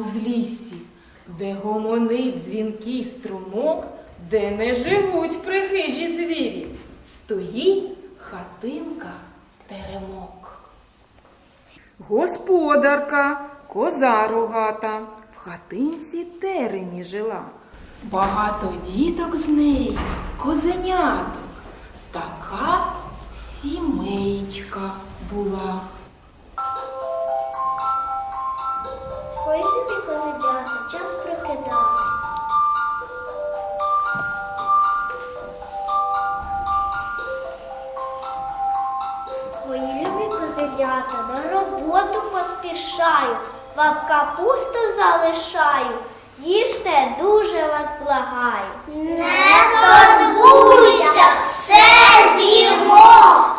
узліссі, де гомонить дзвінкий струмок, де не живуть прихижі звірі, стоїть хатинка теремок. Господарка коза рогата в хатинці теремі жила. Багато діток з неї козеняток. Така сімейка була. Ой козенята, час прокидатись. Мої любі козенята, на роботу поспішаю, вам капусту залишаю, їжте дуже вас благаю. Не торгуйся, все з'їмо.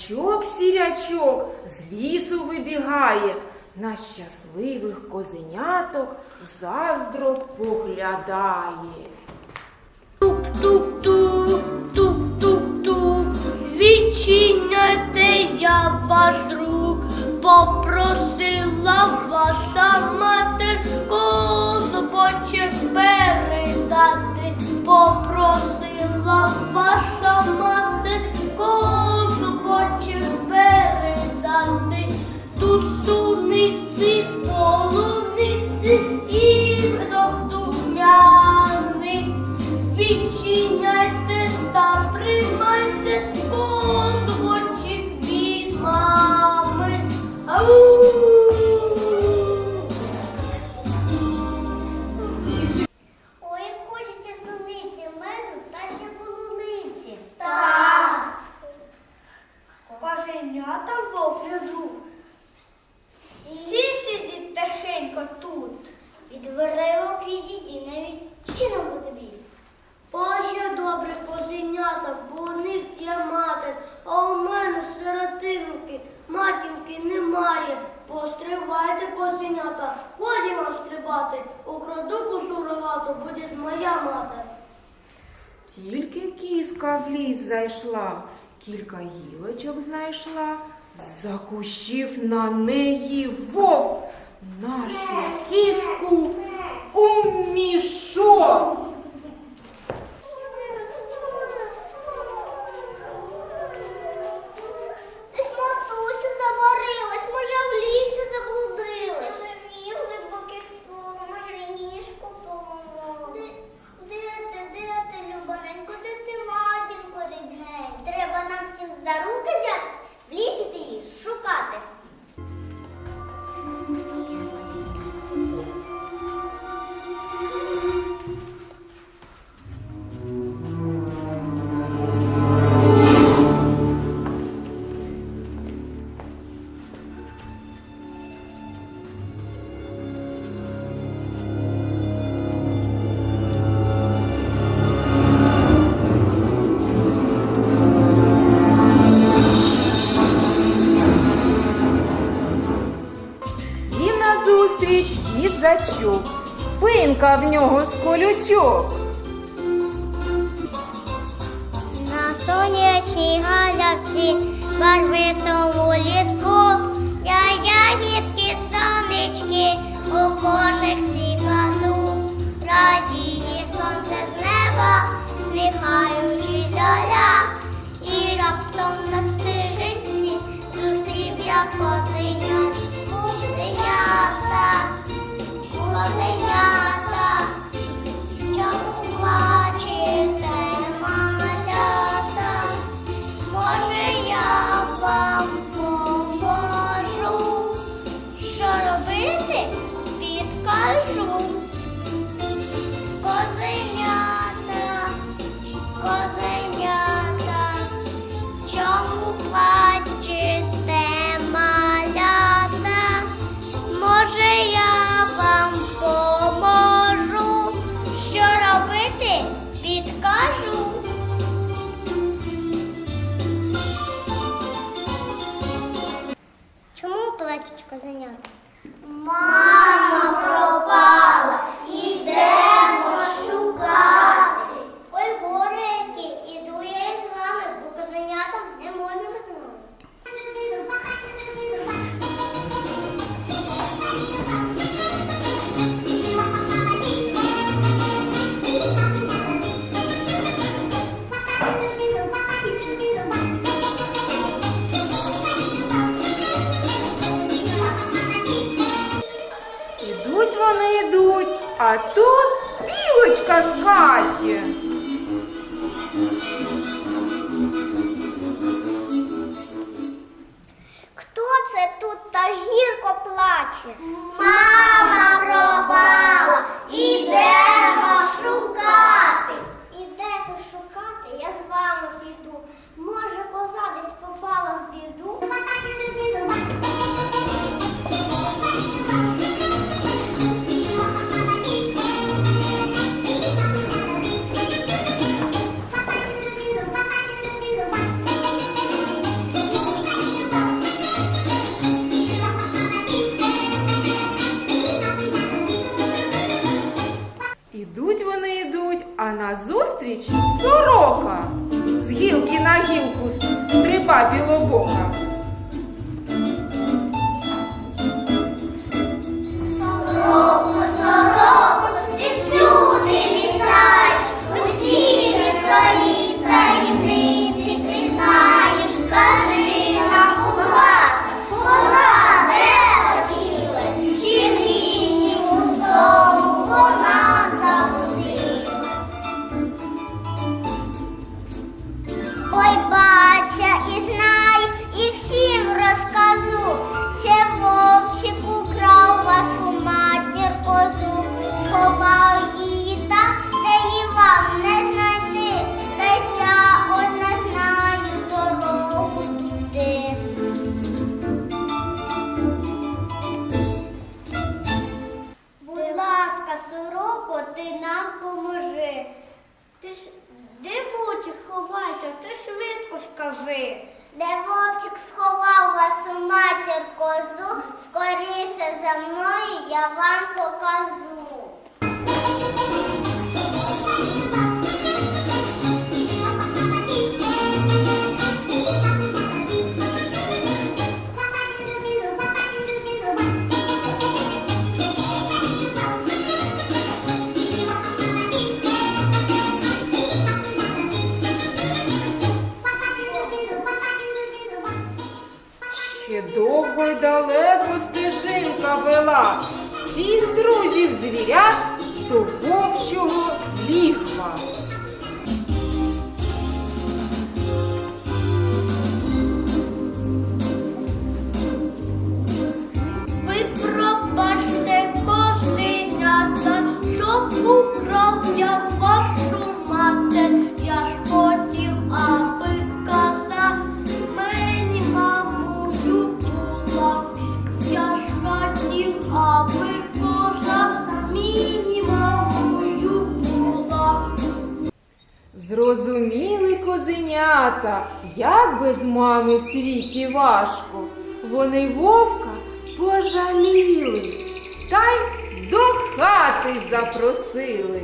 Вовчок сірячок з лісу вибігає, на щасливих козеняток заздро поглядає. Тук-тук-тук, тук-тук-тук, відчиняйте я ваш друг, попросила ваша матер колобочек передати, попросила ваша матер. Тіняйте та приймайте. та, ходімо стрибати, украду кошу рогату, буде моя мати. Тільки кіска в ліс зайшла, кілька гілочок знайшла, закущив на неї вовк нашу кіску у мішок. колючок. На сонячій галявці барвистому ліску я ягідки сонечки у кожих сікану. Радіє сонце з неба, сміхаючись доля, і раптом на стежинці зустрів я позиня. Позинята. козенята. Мама! Awesome. сховайся, ти швидко скажи. Де вовчик сховав вас у матір козу, скоріше за мною я вам покажу. Далеко стежинка вела всіх друзів звірят до вовчого лігва. Ви пробачте кошенята, щоб украв я козенята, як без мами в світі важко. Вони вовка пожаліли, та й до хати запросили.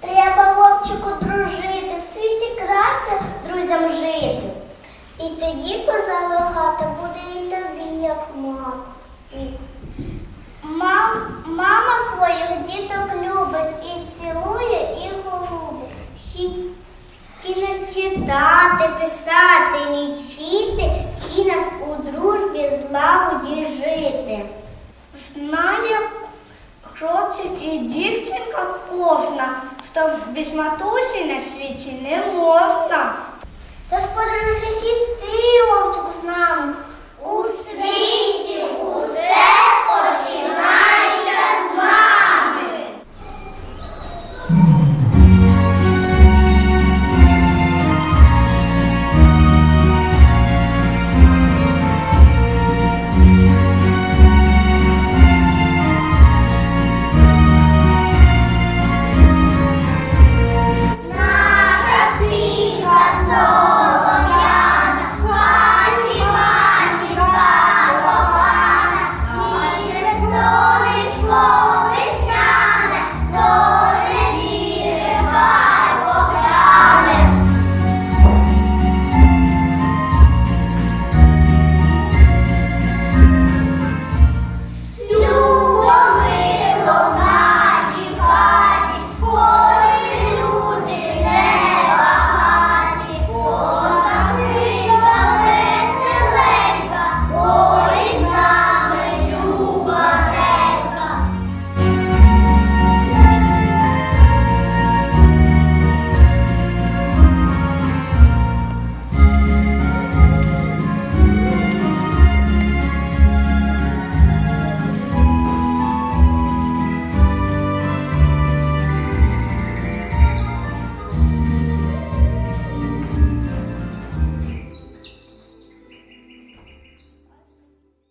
Треба вовчику дружити, в світі краще друзям жити. І тоді коза рогата буде і тобі, як мати. Мам, мама своїх діток любить і цілує, і голубить. Ті нас читати, писати, лічити, ті нас у дружбі злагоді жити. Знає хлопчик і дівчинка кожна, що без матусі на світі не можна. Тож подружися ти, вовчику, з нами